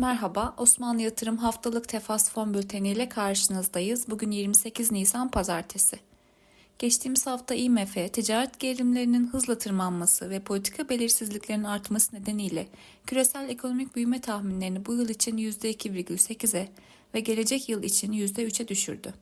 Merhaba, Osmanlı Yatırım Haftalık Tefas Fon Bülteni ile karşınızdayız. Bugün 28 Nisan Pazartesi. Geçtiğimiz hafta IMF, ticaret gerilimlerinin hızla tırmanması ve politika belirsizliklerinin artması nedeniyle küresel ekonomik büyüme tahminlerini bu yıl için %2,8'e ve gelecek yıl için %3'e düşürdü.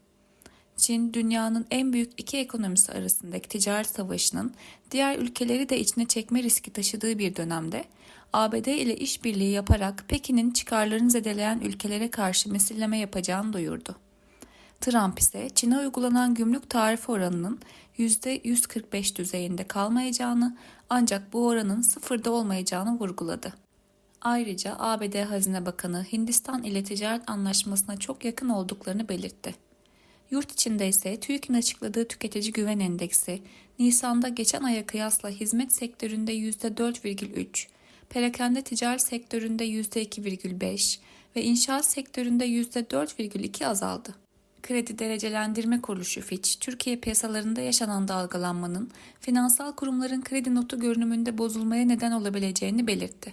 Çin, dünyanın en büyük iki ekonomisi arasındaki ticaret savaşının diğer ülkeleri de içine çekme riski taşıdığı bir dönemde ABD ile işbirliği yaparak Pekin'in çıkarlarını zedeleyen ülkelere karşı misilleme yapacağını duyurdu. Trump ise Çin'e uygulanan gümrük tarifi oranının %145 düzeyinde kalmayacağını ancak bu oranın sıfırda olmayacağını vurguladı. Ayrıca ABD Hazine Bakanı Hindistan ile ticaret anlaşmasına çok yakın olduklarını belirtti. Yurt içinde ise TÜİK'in açıkladığı tüketici güven endeksi Nisan'da geçen aya kıyasla hizmet sektöründe %4,3, perakende ticaret sektöründe %2,5 ve inşaat sektöründe %4,2 azaldı. Kredi Derecelendirme Kuruluşu Fitch, Türkiye piyasalarında yaşanan dalgalanmanın finansal kurumların kredi notu görünümünde bozulmaya neden olabileceğini belirtti.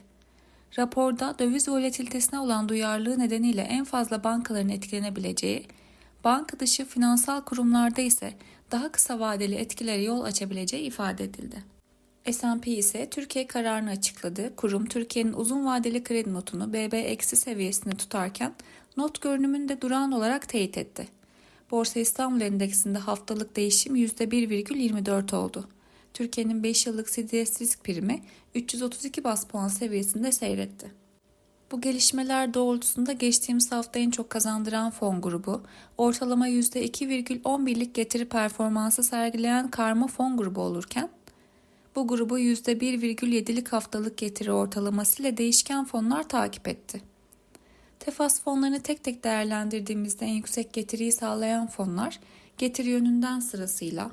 Raporda döviz volatilitesine olan duyarlılığı nedeniyle en fazla bankaların etkilenebileceği, banka dışı finansal kurumlarda ise daha kısa vadeli etkilere yol açabileceği ifade edildi. S&P ise Türkiye kararını açıkladı. Kurum Türkiye'nin uzun vadeli kredi notunu BB eksi seviyesinde tutarken not görünümünü de durağan olarak teyit etti. Borsa İstanbul Endeksinde haftalık değişim %1,24 oldu. Türkiye'nin 5 yıllık CDS risk primi 332 bas puan seviyesinde seyretti. Bu gelişmeler doğrultusunda geçtiğimiz hafta en çok kazandıran fon grubu, ortalama %2,11'lik getiri performansı sergileyen karma fon grubu olurken, bu grubu %1,7'lik haftalık getiri ortalamasıyla değişken fonlar takip etti. Tefas fonlarını tek tek değerlendirdiğimizde en yüksek getiriyi sağlayan fonlar getiri yönünden sırasıyla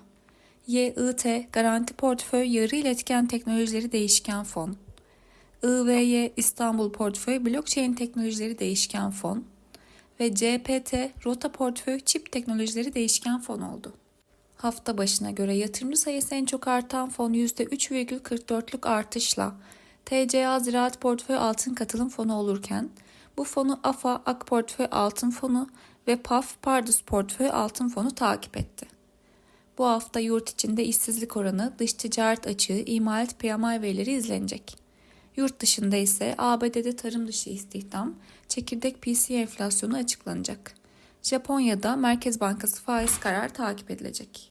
YIT Garanti Portföy Yarı İletken Teknolojileri Değişken Fon, IVY İstanbul Portföy Blockchain Teknolojileri Değişken Fon ve CPT Rota Portföy Çip Teknolojileri Değişken Fon oldu. Hafta başına göre yatırımcı sayısı en çok artan fon %3,44'lük artışla TCA Ziraat Portföy Altın Katılım Fonu olurken bu fonu AFA Ak Portföy Altın Fonu ve PAF Pardus Portföy Altın Fonu takip etti. Bu hafta yurt içinde işsizlik oranı, dış ticaret açığı, imalat PMI verileri izlenecek. Yurt dışında ise ABD'de tarım dışı istihdam, çekirdek PC enflasyonu açıklanacak. Japonya'da Merkez Bankası faiz karar takip edilecek.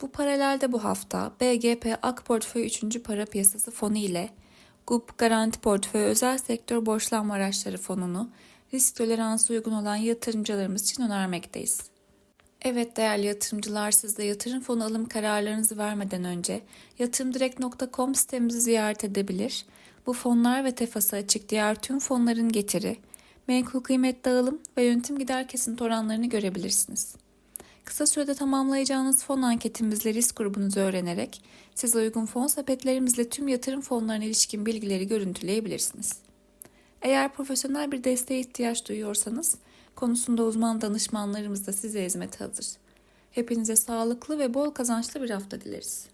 Bu paralelde bu hafta BGP Ak Portföy 3. Para Piyasası Fonu ile GUP Garanti Portföy Özel Sektör Borçlanma Araçları Fonu'nu risk toleransı uygun olan yatırımcılarımız için önermekteyiz. Evet değerli yatırımcılar siz de yatırım fonu alım kararlarınızı vermeden önce yatırımdirekt.com sitemizi ziyaret edebilir. Bu fonlar ve tefası açık diğer tüm fonların getiri, menkul kıymet dağılım ve yönetim gider kesinti oranlarını görebilirsiniz. Kısa sürede tamamlayacağınız fon anketimizle risk grubunuzu öğrenerek size uygun fon sepetlerimizle tüm yatırım fonlarına ilişkin bilgileri görüntüleyebilirsiniz. Eğer profesyonel bir desteğe ihtiyaç duyuyorsanız konusunda uzman danışmanlarımız da size hizmet hazır. Hepinize sağlıklı ve bol kazançlı bir hafta dileriz.